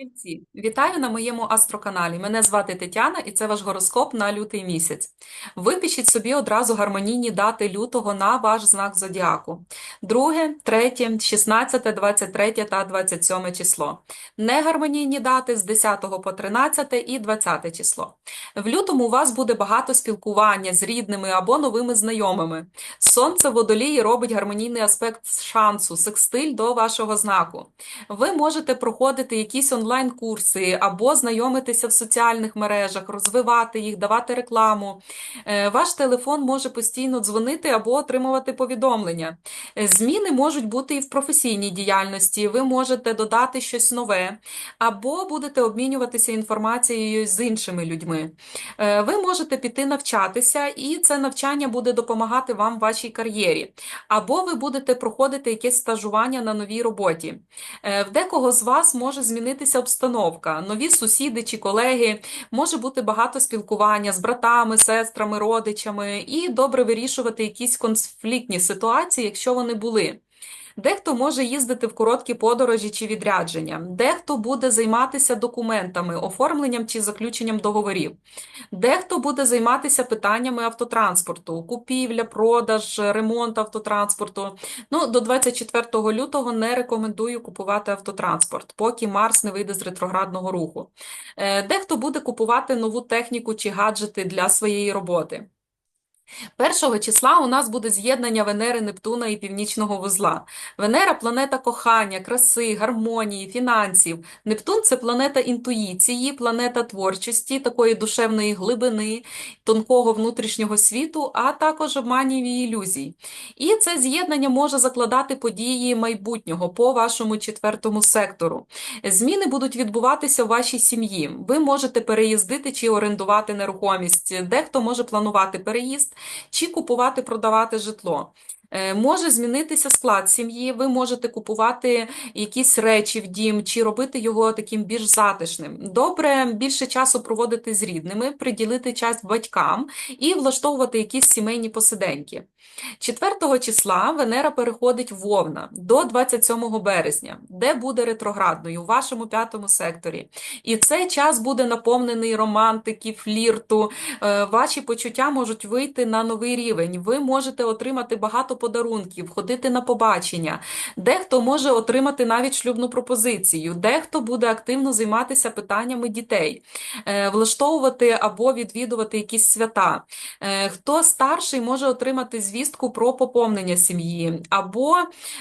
Стрільці, Вітаю на моєму астроканалі. Мене звати Тетяна і це ваш гороскоп на лютий місяць. Випишіть собі одразу гармонійні дати лютого на ваш знак зодіаку. 2, 3, 16, 23 та 27 число. Негармонійні дати з 10 по 13 і 20 число. В лютому у вас буде багато спілкування з рідними або новими знайомими. Сонце в водолії робить гармонійний аспект шансу, секстиль до вашого знаку. Ви можете проходити якісь онлайн-курси або знайомитися в соціальних мережах, розвивати їх, давати рекламу. Е, Ваш телефон може постійно дзвонити або отримувати повідомлення. Зміни можуть бути і в професійній діяльності. Ви можете додати щось нове, або будете обмінюватися інформацією з іншими людьми. Е, Ви можете піти навчатися, і це навчання буде допомагати вам в вашій кар'єрі. Або ви будете проходити якесь стажування на новій роботі. Е, В декого з вас може змінитися обстановка, нові сусіди чи колеги, може бути багато спілкування з братами, сестрами, родичами, і добре вирішувати якісь конфліктні ситуації, якщо вони були. Дехто може їздити в короткі подорожі чи відрядження, дехто буде займатися документами, оформленням чи заключенням договорів, дехто буде займатися питаннями автотранспорту, купівля, продаж, ремонт автотранспорту. Ну, до 24 лютого не рекомендую купувати автотранспорт, поки Марс не вийде з ретроградного руху. Е, Дехто буде купувати нову техніку чи гаджети для своєї роботи. Першого числа у нас буде з'єднання Венери, Нептуна і Північного вузла. Венера планета кохання, краси, гармонії, фінансів. Нептун це планета інтуїції, планета творчості, такої душевної глибини, тонкого внутрішнього світу, а також обманів і ілюзій. І це з'єднання може закладати події майбутнього по вашому четвертому сектору. Зміни будуть відбуватися в вашій сім'ї. Ви можете переїздити чи орендувати нерухомість. Дехто може планувати переїзд чи купувати, продавати житло. Е, Може змінитися склад сім'ї, ви можете купувати якісь речі в дім, чи робити його таким більш затишним. Добре більше часу проводити з рідними, приділити час батькам і влаштовувати якісь сімейні посиденьки. 4 числа Венера переходить в Овна до 27 березня, де буде ретроградною у вашому п'ятому секторі. І цей час буде наповнений романтики, флірту. Е, Ваші почуття можуть вийти на новий рівень. Ви можете отримати багато подарунків, ходити на побачення. Дехто може отримати навіть шлюбну пропозицію, дехто буде активно займатися питаннями дітей, е, влаштовувати або відвідувати якісь свята. Е, Хто старший може отримати звістку про поповнення сім'ї, або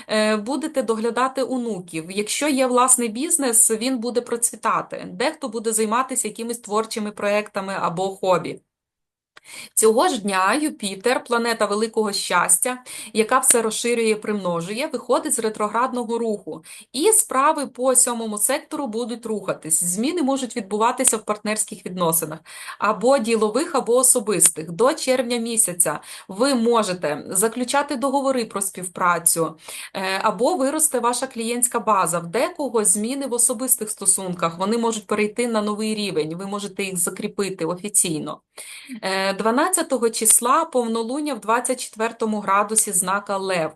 е, будете доглядати онуків. Якщо є власний бізнес, він буде процвітати. Дехто буде займатися якимись творчими проектами або хобі. Цього ж дня Юпітер, планета великого щастя, яка все розширює і примножує, виходить з ретроградного руху. І справи по сьомому сектору будуть рухатись. Зміни можуть відбуватися в партнерських відносинах, або ділових, або особистих. До червня місяця ви можете заключати договори про співпрацю, е, або виросте ваша клієнтська база. В декого зміни в особистих стосунках, вони можуть перейти на новий рівень, ви можете їх закріпити офіційно. Е, 12 числа повнолуння в 24 градусі знака Лев,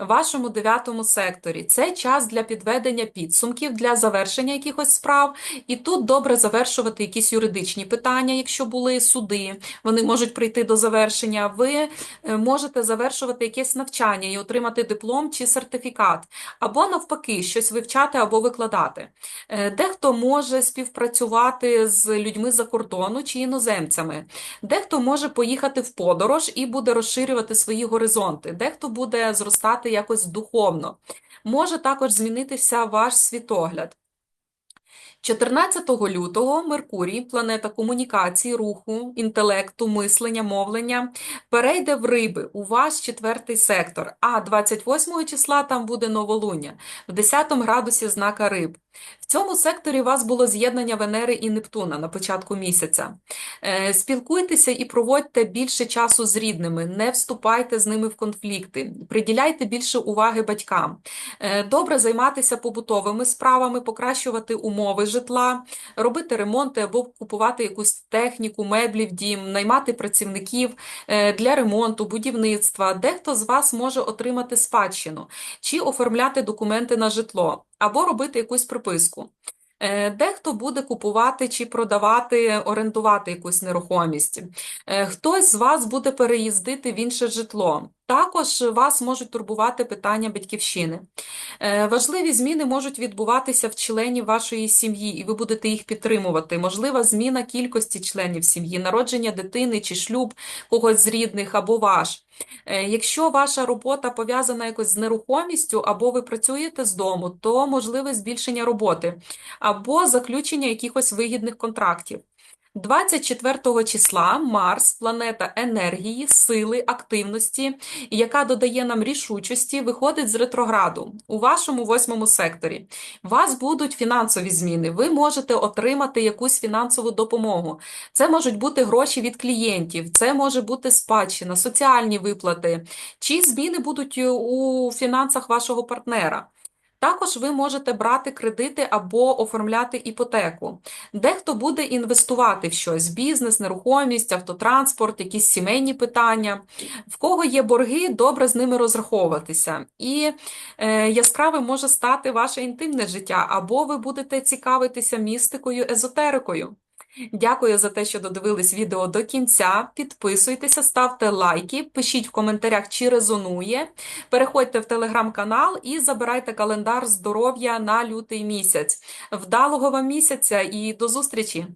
в вашому 9 секторі. Це час для підведення підсумків, для завершення якихось справ. І тут добре завершувати якісь юридичні питання, якщо були суди, вони можуть прийти до завершення. Ви е, можете завершувати якесь навчання і отримати диплом чи сертифікат, або навпаки, щось вивчати або викладати. Е, Дехто може співпрацювати з людьми за кордону чи іноземцями. Дехто може поїхати в подорож і буде розширювати свої горизонти, дехто буде зростати якось духовно. Може також змінитися ваш світогляд. 14 лютого Меркурій, планета комунікації, руху, інтелекту, мислення, мовлення, перейде в риби у ваш четвертий сектор, а 28 числа там буде новолуння в 10 градусі знака риб. В цьому секторі вас було з'єднання Венери і Нептуна на початку місяця. Е, Спілкуйтеся і проводьте більше часу з рідними, не вступайте з ними в конфлікти, приділяйте більше уваги батькам. Е, Добре займатися побутовими справами, покращувати умови житла, робити ремонти або купувати якусь техніку, меблі в дім, наймати працівників е, для ремонту, будівництва. Дехто з вас може отримати спадщину чи оформляти документи на житло або робити якусь приписку. Е, Дехто буде купувати чи продавати, орендувати якусь нерухомість. Е, Хтось з вас буде переїздити в інше житло. Також вас можуть турбувати питання батьківщини. Е, Важливі зміни можуть відбуватися в членів вашої сім'ї, і ви будете їх підтримувати. Можлива зміна кількості членів сім'ї, народження дитини чи шлюб когось з рідних або ваш. Е, Якщо ваша робота пов'язана якось з нерухомістю, або ви працюєте з дому, то можливе збільшення роботи або заключення якихось вигідних контрактів. 24 числа Марс, планета енергії, сили, активності, яка додає нам рішучості, виходить з ретрограду у вашому восьмому секторі. У вас будуть фінансові зміни, ви можете отримати якусь фінансову допомогу. Це можуть бути гроші від клієнтів, це може бути спадщина, соціальні виплати, чи зміни будуть у фінансах вашого партнера. Також ви можете брати кредити або оформляти іпотеку. Дехто буде інвестувати в щось: бізнес, нерухомість, автотранспорт, якісь сімейні питання. В кого є борги, добре з ними розраховуватися. І е, яскравим може стати ваше інтимне життя, або ви будете цікавитися містикою, езотерикою. Дякую за те, що додивились відео до кінця. Підписуйтеся, ставте лайки, пишіть в коментарях, чи резонує. Переходьте в телеграм-канал і забирайте календар здоров'я на лютий місяць. Вдалого вам місяця і до зустрічі!